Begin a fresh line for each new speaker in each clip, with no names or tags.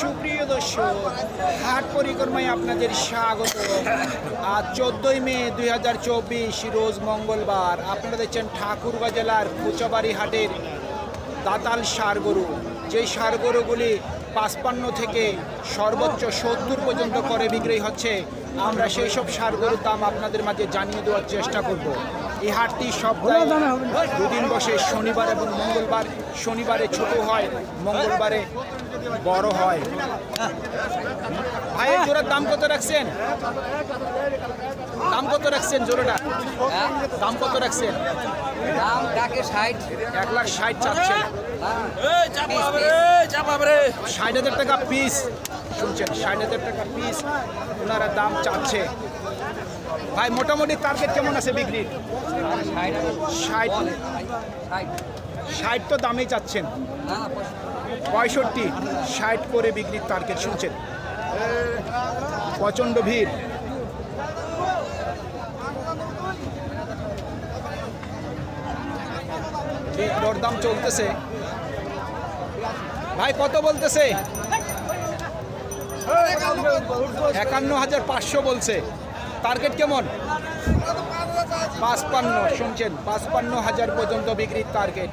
সুপ্রিয় দর্শক হাট পরিক্রমায় আপনাদের স্বাগত। আজ চোদ্দই মে দুই হাজার চব্বিশ রোজ মঙ্গলবার। আপনারা দেখছেন ঠাকুরগাঁ জেলার কুচাবাড়ি হাটের দাতাল সার গরু যেই সার গরুগুলি পাঁচপান্ন থেকে সর্বোচ্চ সত্তর পর্যন্ত করে বিক্রি হচ্ছে আমরা সেই সব সার গরুর দাম আপনাদের মাঝে জানিয়ে দেওয়ার চেষ্টা করব। এই হাটটি সপ্তাহে দুদিন বসে শনিবার এবং মঙ্গলবার। শনিবারে ছোট হয় মঙ্গলবারে বড় হয়। ভাই জোড়ার দাম কত রাখছেন? দাম কত রাখছেন জোড়াটা? দাম কত রাখছেন?
দাম ডাকে ষাট?
এক লাখ ষাট চাচ্ছেন ষাট হাজার টাকা পিস শুনছেন ষাট হাজার টাকা পিস ওনারা দাম চাচ্ছে। ভাই মোটামুটি টার্গেট কেমন আছে বিক্রির?
ষাট।
ষাট। তো দামেই চাচ্ছেন। পঁয়ষট্টি, ষাট করে বিক্রির টার্গেট শুনছেন। প্রচণ্ড ভিড়। দরদাম চলতেছে। ভাই, কত বলতেছে? একান্ন হাজার পাঁচশো বলছে। টার্গেট কেমন? পাঁচপান্ন, শুনছেন? পাঁচপান্ন হাজার পর্যন্ত বিক্রির টার্গেট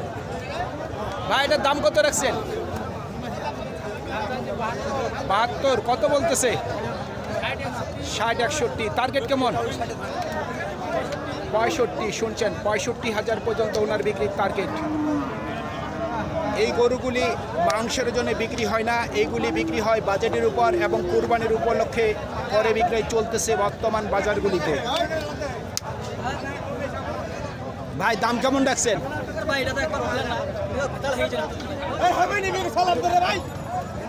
ভাই, এটার দাম কত রাখছেন? বাহাত্তর, কত বলতেছে? ষাট একষট্টি টার্গেট কেমন? পঁয়ষট্টি, শুনছেন, পঁয়ষট্টি হাজার পর্যন্ত ওনার বিক্রির টার্গেট এই গরুগুলি মাংসের জন্য বিক্রি হয় না এইগুলি বিক্রি হয় বাজেটের উপর এবং কোরবানির উপলক্ষে করে বিক্রয় চলতেছে বর্তমান বাজারগুলিতে। ভাই, দাম কেমন রাখছেন?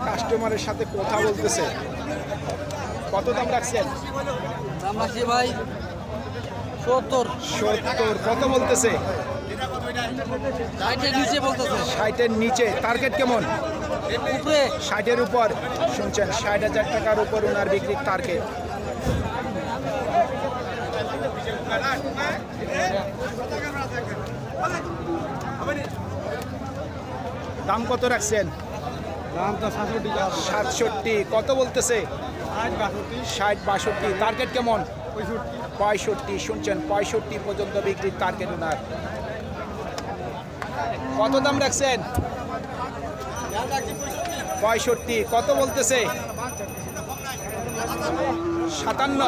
কাস্টমারের সাথে কথা বলতেছে। কত দাম রাখছেন?
দাম রাখছি ভাই সত্তর।
সত্তর কত বলতেছে?
ষাটের নিচে বলতেছে।
ষাটের নিচে টার্গেট কেমন?
উপরে।
ষাটের উপর। শুনছেন ষাট হাজার টাকার উপর ওনার বিক্রির টার্গেট দাম কত রাখছেন?
দাম তো সাতষট্টি
সাতষট্টি কত বলতেছে? ষাট বাষট্টি। টার্গেট কেমন? পঁয়ষট্টি। শুনছেন পঁয়ষট্টি পর্যন্ত বিক্রির টার্গেট ওনার। কত দাম রাখছেন? পঁয়ষট্টি কত বলতেছে? সাতান্ন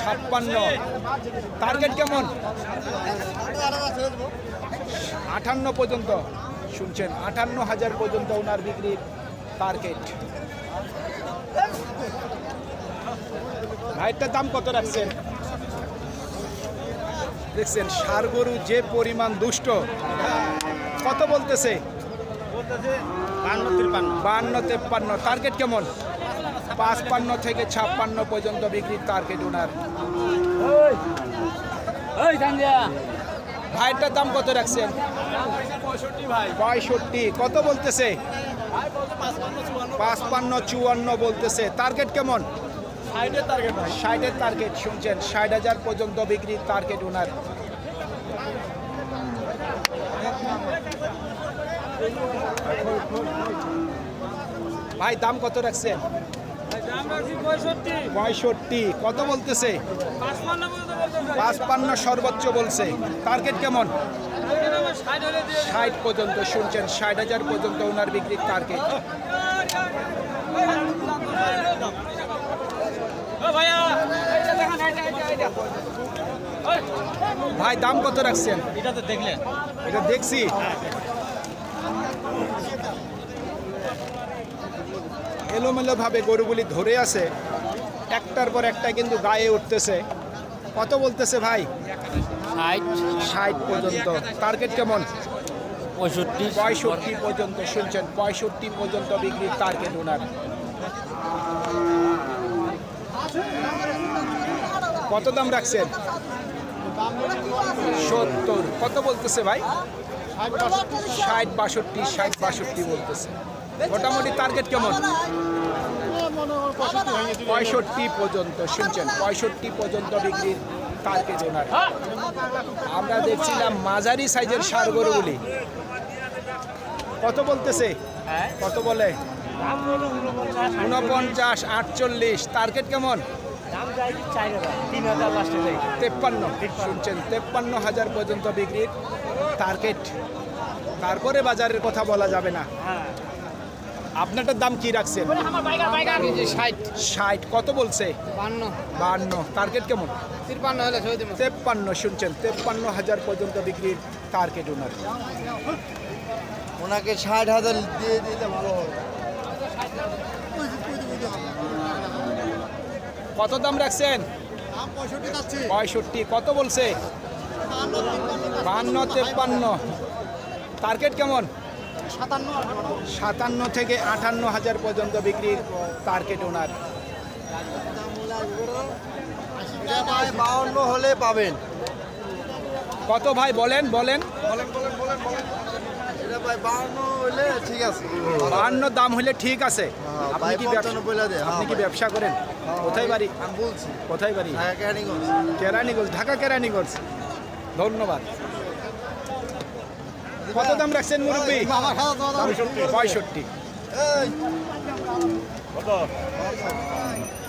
ছাপ্পান্ন। টার্গেট কেমন? আটান্ন পর্যন্ত শুনছেন আটান্ন হাজার পর্যন্ত ওনার বিক্রির টার্গেট ভাইটার দাম কত রাখছেন? দেখছেন সার গরু যে পরিমাণ দুষ্ট। কত বলতেছে?
বান্ন তিরপান্ন
বান্ন তেপ্পান্ন। টার্গেট কেমন? পাঁচপান্ন থেকে ছাপ্পান্ন পর্যন্ত বিক্রির টার্গেট ওনার
ওই
ভাইটার দাম কত রাখছেন? পঁয়ষট্টি কত বলতেছে? পাঁচপান্ন চুয়ান্ন। বলতেছে। টার্গেট কেমন? ষাটের টার্গেট শুনছেন? ষাট হাজার পর্যন্ত বিক্রির টার্গেট ওনার ভাই দাম কত রাখছেন? পঁয়ষট্টি। কত বলতেছে? পাঁচপান্ন সর্বোচ্চ বলছে। টার্গেট কেমন? ষাট পর্যন্ত শুনছেন ষাট হাজার পর্যন্ত ওনার বিক্রির টার্গেট। ভাই দাম কত রাখছেন?
এটা তো দেখলেন।
এটা দেখছি। এলোমেলো ভাবে গরুগুলি ধরে আছে। একটার পর একটা কিন্তু গায়ে উঠতেছে। কত বলতেছে ভাই?
ষাট।
ষাট পর্যন্ত। টার্গেট কেমন?
পঁয়ষট্টি।
পঁয়ষট্টি পর্যন্ত শুনছেন। পঁয়ষট্টি পর্যন্ত বিক্রির টার্গেট ওনার। কত দাম রাখছেন? সত্তর। কত বলতেছে ভাই? ষাট বাষট্টি ষাট বাষট্টি বলতেছে। মোটামুটি টার্গেট কেমন? পঁয়ষট্টি পর্যন্ত, শুনছেন? পঁয়ষট্টি পর্যন্ত বিক্রির টার্গেট ওনার আমরা দেখছিলাম মাঝারি সাইজের সার গরুগুলি। কত বলতেছে? কত বলে? উনপঞ্চাশ আটচল্লিশ টার্গেট কেমন? তেপ্পান্ন, শুনছেন? তেপ্পান্ন হাজার পর্যন্ত বিক্রির টার্গেট তারপরে বাজারের কথা বলা যাবে না। আপনারটার দাম কি রাখছেন?
ষাট।
ষাট কত বলছে?
বান্ন।
বান্ন। টার্গেট কেমন? তেপ্পান্ন শুনছেন? তেপ্পান্ন হাজার পর্যন্ত বিক্রির টার্গেট ওনার।
ওনাকে ষাট হাজার দিয়ে দিলে ভালো
কত দাম রাখছেন? পঁয়ষট্টি কত বলছে? বান্ন তেপ্পান্ন। টার্গেট কেমন? সাতান্ন থেকে আটান্ন হাজার পর্যন্ত বিক্রির টার্গেট ওনার
বাউন্ন হলে পাবেন।
কত ভাই বলেন বলেন। বাহান্ন দাম হলে ঠিক আছে। আপনি কি আপনি কি ব্যবসা করেন? কোথায় বাড়ি?
আমি বলছি।
কোথায় বাড়ি?
হ্যাঁ
কেরানীগঞ্জ ঢাকা কেরানীগঞ্জ। ধন্যবাদ। কত দাম রাখছেন মুরব্বী? পঁয়ষট্টি।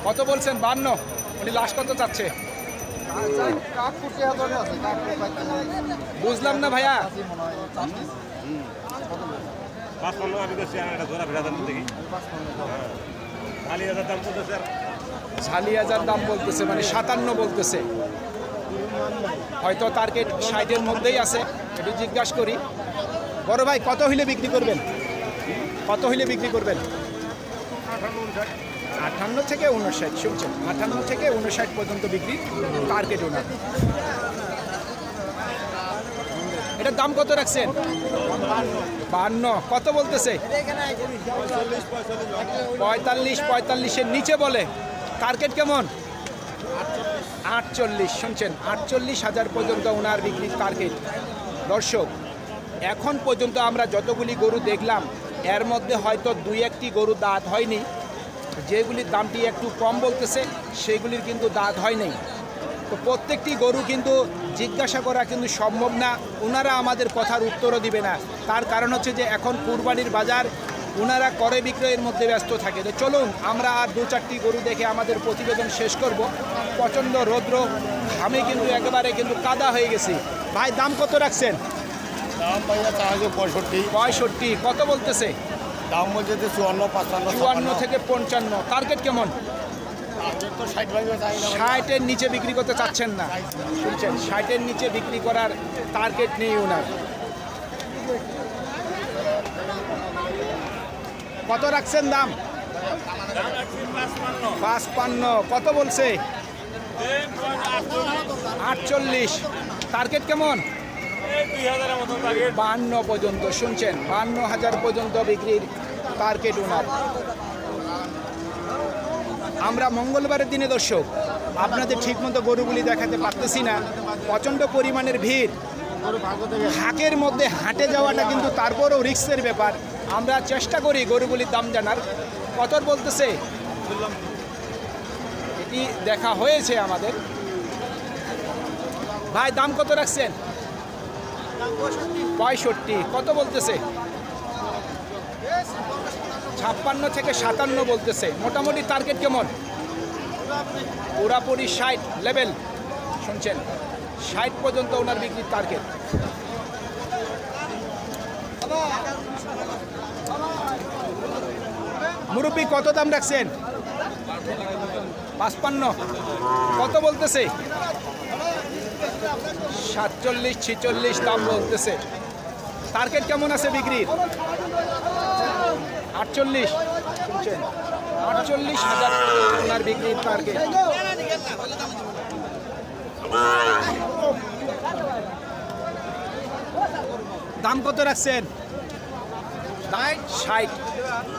কত বলছেন? বান্ন। উনি লাস্ট কত চাচ্ছে? বুঝলাম না ভাইয়া। ঝালি হাজার দাম বলতেছে মানে সাতান্ন বলতেছে। হয়তো টার্গেট ষাটের মধ্যেই আছে, একটু জিজ্ঞাসা করি। বড় ভাই, কত হইলে বিক্রি করবেন? কত হইলে বিক্রি করবেন? আটান্ন থেকে উনষাট শুনছেন? আটান্ন থেকে উনষাট পর্যন্ত বিক্রি টার্গেট ওনার এটার দাম কত রাখছেন? বান্ন। কত বলতেছে? পঁয়তাল্লিশ, পঁয়তাল্লিশের নিচে বলে। টার্গেট কেমন? আটচল্লিশ, শুনছেন? আটচল্লিশ হাজার পর্যন্ত ওনার বিক্রির টার্গেট দর্শক এখন পর্যন্ত আমরা যতগুলি গরু দেখলাম, এর মধ্যে হয়তো দুই একটি গরু দাঁত হয়নি। যেগুলির দামটি একটু কম বলতেছে, সেগুলির কিন্তু দাঁত হয়নি। তো প্রত্যেকটি গরু কিন্তু জিজ্ঞাসা করা কিন্তু সম্ভব না ওনারা আমাদের কথার উত্তরও দিবে না। তার কারণ হচ্ছে যে এখন কুরবানির বাজার ওনারা করে বিক্রয়ের মধ্যে ব্যস্ত থাকে। তো চলুন, আমরা আর দু চারটি গরু দেখে আমাদের প্রতিবেদন শেষ করব। প্রচণ্ড রৌদ্র আমি কিন্তু একেবারে কিন্তু কাদা হয়ে গেছি। ভাই, দাম কত রাখছেন?
দাম পাইয়া চার্জ পঁয়ষট্টি।
পঁয়ষট্টি কত বলতেছে?
দাম বলছে যে চুয়ান্ন পাঁচপান্ন
চুয়ান্ন থেকে পঞ্চান্ন। টার্গেট কেমন? ষাটের নিচে বিক্রি করতে চাচ্ছেন না। শুনছেন ষাটের নিচে বিক্রি করার টার্গেট নেই ওনার কত রাখছেন দাম? পাঁচপান্ন। কত বলছে? আটচল্লিশ। টার্গেট কেমন? বান্ন পর্যন্ত, শুনছেন? বান্ন হাজার পর্যন্ত বিক্রির টার্গেট ওনার আমরা মঙ্গলবারের দিনে দর্শক, আপনাদের ঠিকমতো গরুগুলি দেখাতে পারতেছি না। প্রচণ্ড পরিমাণের ভিড়। হাটের মধ্যে হাঁটে যাওয়াটা কিন্তু তারপরও রিস্কের ব্যাপার। আমরা চেষ্টা করি গরুগুলির দাম জানার। কত বলতেছে? এটি দেখা হয়েছে আমাদের। ভাই, দাম কত রাখছেন? পঁয়ষট্টি। কত বলতেছে? ছাপ্পান্ন থেকে সাতান্ন বলতেছে। মোটামুটি টার্গেট কেমন? পুরাপুরি ষাট লেভেল শুনছেন? ষাট পর্যন্ত ওনার বিক্রির টার্গেট মুরব্বী, কত দাম রাখছেন? পাঁচপান্ন। কত বলতেছে? সাতচল্লিশ, ছিচল্লিশ, দাম বলতেছে। টার্গেট কেমন আছে বিক্রির? আটচল্লিশ। শুনছেন? আটচল্লিশ হাজার ওনার বিক্রির টার্গেট দাম কত রাখছেন? ষাট।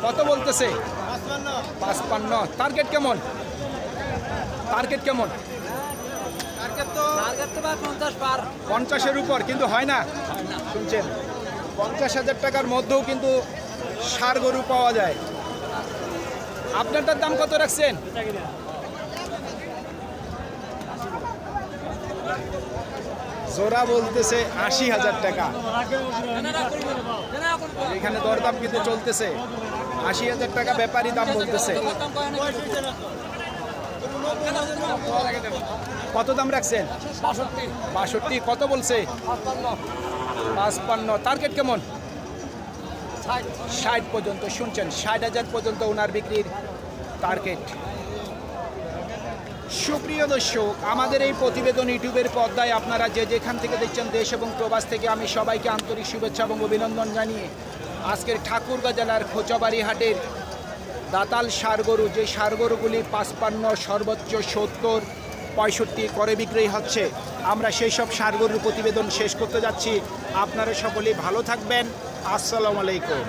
কত বলতেছে? পাঁচপান্ন। টার্গেট কেমন? টার্গেট কেমন? পঞ্চাশের উপর, কিন্তু হয় না। শুনছেন? পঞ্চাশ হাজার টাকার মধ্যেও কিন্তু সার গরু পাওয়া যায়। আপনারটার দাম কত রাখছেন? জোড়া বলতেছে আশি হাজার টাকা। এখানে দরদাম কিন্তু চলতেছে। আশি হাজার টাকা ব্যাপারী দাম বলতেছে। কত দাম রাখছেন? বাষট্টি। কত বলছে? পাঁচপান্ন। টার্গেট কেমন? ষাট। পর্যন্ত। শুনছেন ষাট হাজার পর্যন্ত ওনার বিক্রির টার্গেট সুপ্রিয় দর্শক আমাদের এই প্রতিবেদন ইউটিউবের পর্দায় আপনারা যে যেখান থেকে দেখছেন দেশ এবং প্রবাস থেকে আমি সবাইকে আন্তরিক শুভেচ্ছা এবং অভিনন্দন জানিয়ে আজকের ঠাকুরগাঁ জেলার খোঁচাবাড়ি হাটের দাতাল সারগরু, যে সারগরুগুলি পাঁচপান্ন, সর্বোচ্চ সত্তর, পঁয়ষট্টি করে বিক্রি হচ্ছে। আমরা সেই সব সারগরুর প্রতিবেদন শেষ করতে যাচ্ছি। আপনারা সকলেই ভালো থাকবেন। আসসালামু আলাইকুম।